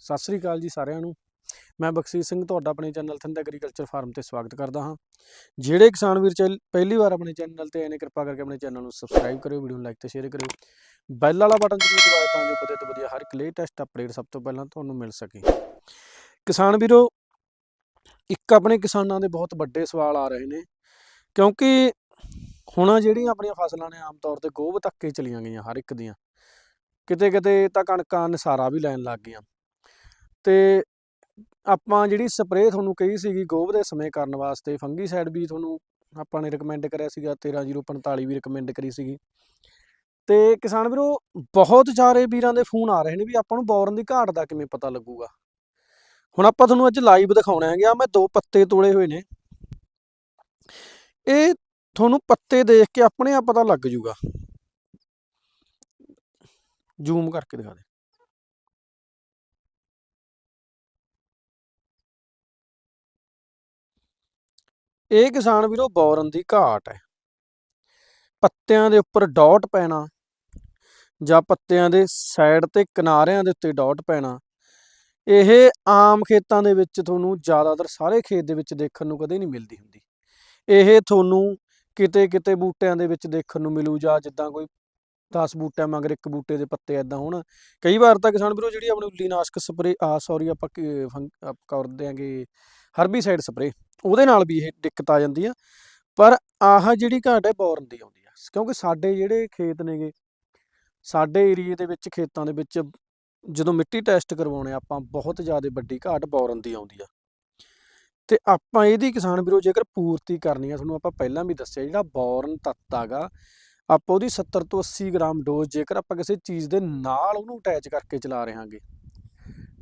ਸਤਿ ਸ੍ਰੀ ਅਕਾਲ ਜੀ ਸਾਰਿਆਂ ਨੂੰ। ਮੈਂ ਬਖਸੀਰ ਸਿੰਘ, ਤੁਹਾਡਾ ਆਪਣੇ ਚੈਨਲ ਥਿੰਦ ਐਗਰੀਕਲਚਰ ਫਾਰਮ ਤੇ ਸਵਾਗਤ ਕਰਦਾ ਹਾਂ। ਜਿਹੜੇ ਕਿਸਾਨ ਵੀਰ ਚੱਲ ਪਹਿਲੀ ਵਾਰ ਆਪਣੇ ਚੈਨਲ ਤੇ ਆਏ ਨੇ, ਕਿਰਪਾ ਕਰਕੇ ਆਪਣੇ ਚੈਨਲ ਨੂੰ ਸਬਸਕ੍ਰਾਈਬ ਕਰਿਓ, ਵੀਡੀਓ ਨੂੰ ਲਾਈਕ ਤੇ ਸ਼ੇਅਰ ਕਰਿਓ। ਬੈਲ ਵਾਲਾ ਬਟਨ ਜ਼ਰੂਰ ਦਬਾਓ ਤਾਂ ਜੋ ਵਧੀਆ ਤੋਂ ਵਧੀਆ ਹਰ ਇੱਕ ਲੇਟੈਸਟ ਅਪਡੇਟ ਸਭ ਤੋਂ ਪਹਿਲਾਂ ਤੁਹਾਨੂੰ ਮਿਲ ਸਕੇ। ਕਿਸਾਨ ਵੀਰੋ, ਇੱਕ ਆਪਣੇ ਕਿਸਾਨਾਂ ਦੇ ਬਹੁਤ ਵੱਡੇ ਸਵਾਲ ਆ ਰਹੇ ਨੇ, ਕਿਉਂਕਿ ਹੁਣ ਜਿਹੜੀਆਂ ਆਪਣੀਆਂ ਫਸਲਾਂ ਨੇ, ਆਮ ਤੌਰ ਤੇ ਗੋਭ ਧੱਕੇ ਚਲੀਆਂ ਗਈਆਂ ਹਰ ਇੱਕ ਦੀਆਂ। ਕਿਤੇ ਕਿਤੇ ਤਾਂ ਕਣਕਾਂ ਨਸਾਰਾ ਵੀ ਲੈਣ ਲੱਗ ਗਈਆਂ। ਤੇ ਆਪਾਂ ਜਿਹੜੀ ਸਪਰੇਅ ਤੁਹਾਨੂੰ ਕਹੀ ਸੀਗੀ ਗੋਭ ਦੇ ਸਮੇਂ ਕਰਨ ਵਾਸਤੇ ਫੰਗੀਸਾਈਡ ਵੀ ਤੁਹਾਨੂੰ ਆਪਾਂ ਨੇ ਰეკਮੈਂਡ ਕਰਿਆ ਸੀਗਾ 13045 ਵੀ ਰეკਮੈਂਡ ਕਰੀ ਸੀਗੀ। ਤੇ ਕਿਸਾਨ ਵੀਰੋ, ਬਹੁਤ ਸਾਰੇ ਵੀਰਾਂ ਦੇ ਫੋਨ ਆ ਰਹੇ ਨੇ ਵੀ ਆਪਾਂ ਨੂੰ ਬੋਰਨ ਦੀ ਘਾਟ ਦਾ ਕਿਵੇਂ ਪਤਾ ਲੱਗੂਗਾ। ਹੁਣ ਆਪਾਂ ਤੁਹਾਨੂੰ ਅੱਜ ਲਾਈਵ ਦਿਖਾਉਣਾ ਹੈਗਾ, ਮੈਂ ਦੋ ਪੱਤੇ ਤੋੜੇ ਹੋਏ ਨੇ। ਇਹ ਤੁਹਾਨੂੰ ਪੱਤੇ ਦੇਖ ਕੇ ਆਪਣੇ ਆਪ ਪਤਾ ਲੱਗ ਜੂਗਾ। ਜ਼ੂਮ ਕਰਕੇ ਦਿਖਾ ਦੇ। ਇਹ ਕਿਸਾਨ ਵੀਰੋ ਬੋਰਨ ਦੀ ਘਾਟ ਹੈ। ਪੱਤਿਆਂ ਦੇ ਉੱਪਰ ਡਾਟ ਪੈਣਾ ਜਾਂ ਪੱਤਿਆਂ ਦੇ ਸਾਈਡ ਤੇ ਕਿਨਾਰਿਆਂ ਦੇ ਉੱਤੇ ਡਾਟ ਪੈਣਾ, ਇਹ ਆਮ ਖੇਤਾਂ ਦੇ ਵਿੱਚ ਤੁਹਾਨੂੰ ਜ਼ਿਆਦਾਤਰ ਸਾਰੇ ਖੇਤ ਦੇ ਵਿੱਚ ਦੇਖਣ ਨੂੰ ਕਦੇ ਨਹੀਂ ਮਿਲਦੀ ਹੁੰਦੀ। ਇਹ ਤੁਹਾਨੂੰ ਕਿਤੇ ਕਿਤੇ ਬੂਟਿਆਂ ਦੇ ਵਿੱਚ ਦੇਖਣ ਨੂੰ ਮਿਲੂ ਜਾਂ ਜਿੱਦਾਂ ਕੋਈ 10 ਬੂਟਿਆਂ ਮਗਰ ਇੱਕ ਬੂਟੇ ਦੇ ਪੱਤੇ ਐਦਾਂ ਹੋਣ। ਕਈ ਵਾਰ ਤਾਂ ਕਿਸਾਨ ਵੀਰੋ ਜਿਹੜੀ ਆਪਣੀ ਉੱਲੀ ਨਾਸ਼ਕ ਸਪਰੇ, ਆ ਸੌਰੀ ਆਪਾਂ ਕੀ- ਫੰਗ- ਆਪ ਕਰ ਦਿਆਂਗੇ ਹਰਬੀਸਾਈਡ ਸਪਰੇ, ਉਹਦੇ ਨਾਲ ਵੀ ਇਹ ਦਿੱਕਤ ਆ ਜਾਂਦੀ ਆ। ਪਰ ਆਹ ਜਿਹੜੀ ਘਾਟ ਹੈ, ਬੋਰਨ ਦੀ ਆਉਂਦੀ ਆ। ਕਿਉਂਕਿ ਸਾਡੇ ਜਿਹੜੇ ਖੇਤ ਨੇਗੇ, ਸਾਡੇ ਏਰੀਏ ਦੇ ਵਿੱਚ, ਖੇਤਾਂ ਦੇ ਵਿੱਚ ਜਦੋਂ ਮਿੱਟੀ ਟੈਸਟ ਕਰਵਾਉਣੇ ਆਪਾਂ ਬਹੁਤ ਜ਼ਿਆਦਾ ਵੱਡੀ ਘਾਟ ਬੋਰਨ ਦੀ ਆਉਂਦੀ ਆ। ਤੇ ਆਪਾਂ ਇਹਦੀ ਕਿਸਾਨ ਵੀਰੋ ਜੇਕਰ ਪੂਰਤੀ ਕਰਨੀ ਆ, ਤੁਹਾਨੂੰ ਆਪਾਂ ਪਹਿਲਾਂ ਵੀ ਦੱਸਿਆ, ਜਿਹੜਾ ਬੋਰਨ ਤੱਤ ਆਗਾ ਆਪਾਂ ਉਹਦੀ 70 ਤੋਂ 80 ਗ੍ਰਾਮ ਡੋਜ਼ ਜੇਕਰ ਆਪਾਂ ਕਿਸੇ ਚੀਜ਼ ਦੇ ਨਾਲ ਉਹਨੂੰ ਅਟੈਚ ਕਰਕੇ ਚਲਾ ਰਹੇ ਹਾਂਗੇ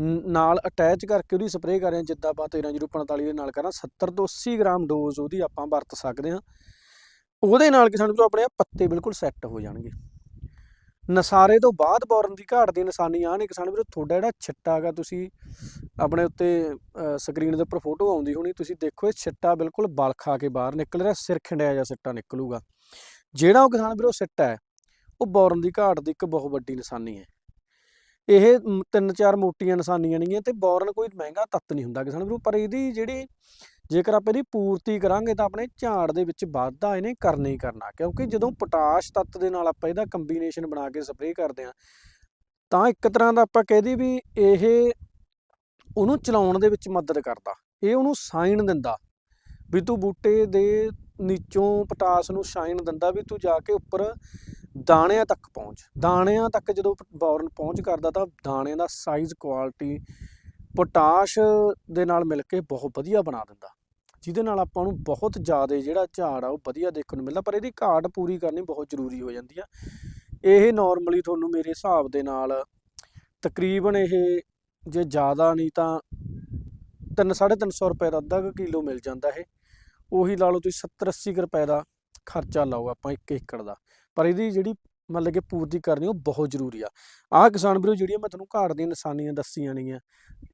ਨ- ਨਾਲ ਅਟੈਚ ਕਰਕੇ ਉਹਦੀ ਸਪਰੇਅ ਕਰ ਰਹੇ ਹਾਂ, ਜਿੱਦਾਂ ਆਪਾਂ 13045 ਦੇ ਨਾਲ ਕਰਾਂ 70 ਤੋਂ 80 ਗ੍ਰਾਮ ਡੋਜ਼ ਉਹਦੀ ਆਪਾਂ ਵਰਤ ਸਕਦੇ ਹਾਂ। ਉਹਦੇ ਨਾਲ ਕਿਸਾਨ ਵੀਰੋ ਆਪਣੇ ਪੱਤੇ ਬਿਲਕੁਲ ਸੈੱਟ ਹੋ ਜਾਣਗੇ। ਨਸਾਰੇ ਤੋਂ ਬਾਅਦ ਬੋਰਨ ਦੀ ਘਾਟ ਦੀ ਨਿਸ਼ਾਨੀ ਆ ਨੇ, ਕਿਸਾਨ ਵੀਰੋ, ਤੁਹਾਡਾ ਜਿਹੜਾ ਛਿੱਟਾ ਹੈਗਾ, ਤੁਸੀਂ ਆਪਣੇ ਉੱਤੇ ਸਕਰੀਨ ਦੇ ਉੱਪਰ ਫੋਟੋ ਆਉਂਦੀ ਹੋਣੀ, ਤੁਸੀਂ ਦੇਖੋ ਇਹ ਛਿੱਟਾ ਬਿਲਕੁਲ ਬਲ ਖਾ ਕੇ ਬਾਹਰ ਨਿਕਲ ਰਿਹਾ, ਸਿਰ ਖਿੰਡਿਆ ਜਿਹਾ ਸਿੱਟਾ ਨਿਕਲੂਗਾ। ਜਿਹੜਾ ਉਹ ਕਿਸਾਨ ਵੀਰੋ ਸਿੱਟਾ ਹੈ, ਉਹ ਬੋਰਨ ਦੀ ਘਾਟ ਦੀ ਇੱਕ ਬਹੁਤ ਵੱਡੀ ਨਿਸ਼ਾਨੀ ਹੈ। ਇਹ ਤਿੰਨ ਚਾਰ ਮੋਟੀਆਂ ਨਿਸ਼ਾਨੀਆਂ ਨੇਗੀਆਂ ਤੇ ਬੋਰਨ ਕੋਈ ਮਹਿੰਗਾ ਤੱਤ ਨਹੀਂ ਹੁੰਦਾ ਕਿਸਾਨ ਵੀਰੋ, ਪਰ ਇਹਦੀ ਜਿਹੜੀ ਜੇਕਰ ਆਪਾਂ ਇਹਦੀ ਪੂਰਤੀ ਕਰਾਂਗੇ ਤਾਂ ਆਪਣੇ ਝਾੜ ਦੇ ਵਿੱਚ ਵਾਧਾ ਇਹਨੇ ਕਰਨਾ ਹੀ ਕਰਨਾ, ਕਿਉਂਕਿ ਜਦੋਂ ਪੋਟਾਸ਼ ਤੱਤ ਦੇ ਨਾਲ ਆਪਾਂ ਇਹਦਾ ਕੰਬੀਨੇਸ਼ਨ ਬਣਾ ਕੇ ਸਪਰੇਅ ਕਰਦੇ ਹਾਂ, ਤਾਂ ਇੱਕ ਤਰ੍ਹਾਂ ਦਾ ਆਪਾਂ ਕਹਦੇ ਵੀ ਇਹ ਉਹਨੂੰ ਚਲਾਉਣ ਦੇ ਵਿੱਚ ਮਦਦ ਕਰਦਾ, ਇਹ ਉਹਨੂੰ ਸਾਈਨ ਦਿੰਦਾ, ਵੀ ਤੂੰ ਬੂਟੇ ਦੇ ਨੀਚੋਂ ਪੋਟਾਸ਼ ਨੂੰ ਸਾਈਨ ਦਿੰਦਾ ਵੀ ਤੂੰ ਜਾ ਕੇ ਉੱਪਰ ਦਾਣਿਆਂ ਤੱਕ ਪਹੁੰਚ। ਦਾਣਿਆਂ ਤੱਕ ਜਦੋਂ ਬੋਰਨ ਪਹੁੰਚ ਕਰਦਾ ਤਾਂ ਦਾਣਿਆਂ ਦਾ ਸਾਈਜ਼ ਕੁਆਲਿਟੀ ਪੋਟਾਸ਼ ਦੇ ਨਾਲ ਮਿਲ ਕੇ ਬਹੁਤ ਵਧੀਆ ਬਣਾ ਦਿੰਦਾ। ਜਿਹਦੇ ਨਾਲ ਆਪਾਂ ਨੂੰ ਬਹੁਤ ਜ਼ਿਆਦਾ ਜਿਹੜਾ ਝਾੜ ਆ ਉਹ ਵਧੀਆ ਦੇਖਣ ਨੂੰ ਮਿਲਦਾ, ਪਰ ਇਹਦੀ ਘਾਟ ਪੂਰੀ ਕਰਨੀ ਬਹੁਤ ਜ਼ਰੂਰੀ ਹੋ ਜਾਂਦੀ ਆ। ਇਹ ਨਾਰਮਲੀ ਤੁਹਾਨੂੰ ਮੇਰੇ ਹਿਸਾਬ ਦੇ ਨਾਲ ਤਕਰੀਬਨ ਇਹ ਜੇ ਜ਼ਿਆਦਾ ਨਹੀਂ ਤਾਂ 3 350 ਰੁਪਏ ਦਾ ਅੱਧਾ ਕੁ ਕਿਲੋ ਮਿਲ ਜਾਂਦਾ ਇਹ। ਉਹੀ ਲਾ ਲਓ ਤੁਸੀਂ 70 80 ਰੁਪਏ ਦਾ ਖਰਚਾ ਲਾਓ ਆਪਾਂ 1 ਏਕੜ ਦਾ। ਪਰ ਇਹਦੀ ਜਿਹੜੀ ਮਤਲਬ ਕਿ ਪੂਰਤੀ ਕਰਨੀ ਉਹ ਬਹੁਤ ਜ਼ਰੂਰੀ ਆ। ਆਹ ਕਿਸਾਨ ਵੀਰੋ ਜਿਹੜੀਆਂ ਮੈਂ ਤੁਹਾਨੂੰ ਘਾਟ ਦੀਆਂ ਨਿਸ਼ਾਨੀਆਂ ਦੱਸੀਆਂ ਨੇਗੀਆਂ,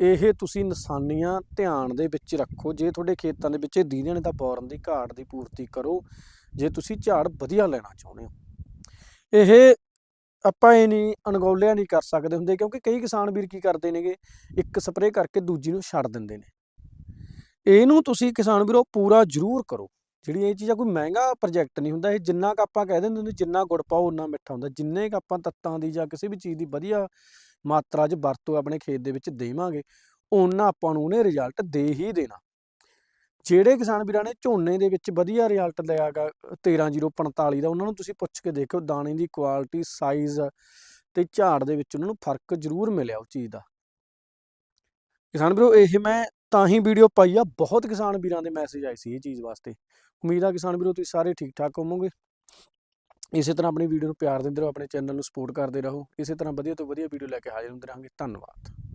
ਇਹ ਤੁਸੀਂ ਨਿਸ਼ਾਨੀਆਂ ਧਿਆਨ ਦੇ ਵਿੱਚ ਰੱਖੋ। ਜੇ ਤੁਹਾਡੇ ਖੇਤਾਂ ਦੇ ਵਿੱਚ ਇਹ ਦੀਦੇ ਨੇ ਤਾਂ ਬੋਰਨ ਦੀ ਘਾਟ ਦੀ ਪੂਰਤੀ ਕਰੋ, ਜੇ ਤੁਸੀਂ ਝਾੜ ਵਧੀਆ ਲੈਣਾ ਚਾਹੁੰਦੇ ਹੋ। ਇਹ ਆਪਾਂ ਇਹ ਨਹੀਂ, ਅਣਗੌਲਿਆ ਨਹੀਂ ਕਰ ਸਕਦੇ ਹੁੰਦੇ ਕਿਉਂਕਿ ਕਈ ਕਿਸਾਨ ਵੀਰ ਕੀ ਕਰਦੇ ਨੇਗੇ, ਇੱਕ ਸਪਰੇਅ ਕਰਕੇ ਦੂਜੀ ਨੂੰ ਛੱਡ ਦਿੰਦੇ ਨੇ। ਇਹਨੂੰ ਤੁਸੀਂ ਕਿਸਾਨ ਵੀਰੋ ਪੂਰਾ ਜ਼ਰੂਰ ਕਰੋ। ਜਿਹੜੀ ਇਹ ਚੀਜ਼ਾਂ ਕੋਈ ਮਹਿੰਗਾ ਪ੍ਰੋਜੈਕਟ ਨਹੀਂ ਹੁੰਦਾ। ਇਹ ਜਿੰਨਾ ਕ ਆਪਾਂ ਕਹਿ ਦਿੰਦੇ ਹੁੰਦੇ, ਜਿੰਨਾ ਗੁੜ ਪਾਓ, ਉਨਾ ਮਿੱਠਾ ਹੁੰਦਾ। ਜਿੰਨੇ ਕ ਆਪਾਂ ਤੱਤਾਂ ਦੀ ਜਾਂ ਕਿਸੇ ਵੀ ਚੀਜ਼ ਦੀ ਵਧੀਆ ਮਾਤਰਾ 'ਚ ਵਰਤੋਂ ਆਪਣੇ ਖੇਤ ਦੇ ਵਿੱਚ ਦੇਵਾਂਗੇ ਉਹਨਾਂ ਆਪਾਂ ਨੂੰ ਉਹਨੇ ਰਿਜ਼ਲਟ ਦੇ ਹੀ ਦੇਣਾ। ਜਿਹੜੇ ਕਿਸਾਨ ਵੀਰਾਂ ਨੇ ਝੋਨੇ ਦੇ ਵਿੱਚ ਵਧੀਆ ਰਿਜ਼ਲਟ ਲਿਆਗਾ 13045 ਦਾ, ਉਹਨਾਂ ਨੂੰ ਤੁਸੀਂ ਪੁੱਛ ਕੇ ਦੇਖਿਓ, ਦਾਣੇ ਦੀ ਕੁਆਲਿਟੀ ਸਾਈਜ਼ ਤੇ ਝਾੜ ਦੇ ਵਿੱਚ ਉਹਨਾਂ ਨੂੰ ਫ਼ਰਕ ਜ਼ਰੂਰ ਮਿਲਿਆ ਉਹ ਚੀਜ਼ ਦਾ। ਕਿਸਾਨ ਵੀਰੋ, ਇਹ ਮੈਂ ਤਾਂ ਹੀ ਵੀਡੀਓ ਪਾਈ ਆ, ਬਹੁਤ ਕਿਸਾਨ ਵੀਰਾਂ ਦੇ ਮੈਸੇਜ ਆਏ ਸੀ ਇਹ ਚੀਜ਼ ਵਾਸਤੇ। ਉਮੀਦ ਆ ਕਿਸਾਨ ਵੀਰੋ, ਤੁਸੀਂ ਸਾਰੇ ਠੀਕ ਠਾਕ ਹੋਵੋਗੇ। ਇਸੇ ਤਰ੍ਹਾਂ ਆਪਣੀ ਵੀਡੀਓ ਨੂੰ ਪਿਆਰ ਦਿੰਦੇ ਰਹੋ, ਆਪਣੇ ਚੈਨਲ ਨੂੰ ਸਪੋਰਟ ਕਰਦੇ ਰਹੋ। ਇਸੇ ਤਰ੍ਹਾਂ ਵਧੀਆ ਤੋਂ ਵਧੀਆ ਵੀਡੀਓ ਲੈ ਕੇ ਹਾਜ਼ਰ ਹੁੰਦੇ ਰਹਾਂਗੇ। ਧੰਨਵਾਦ।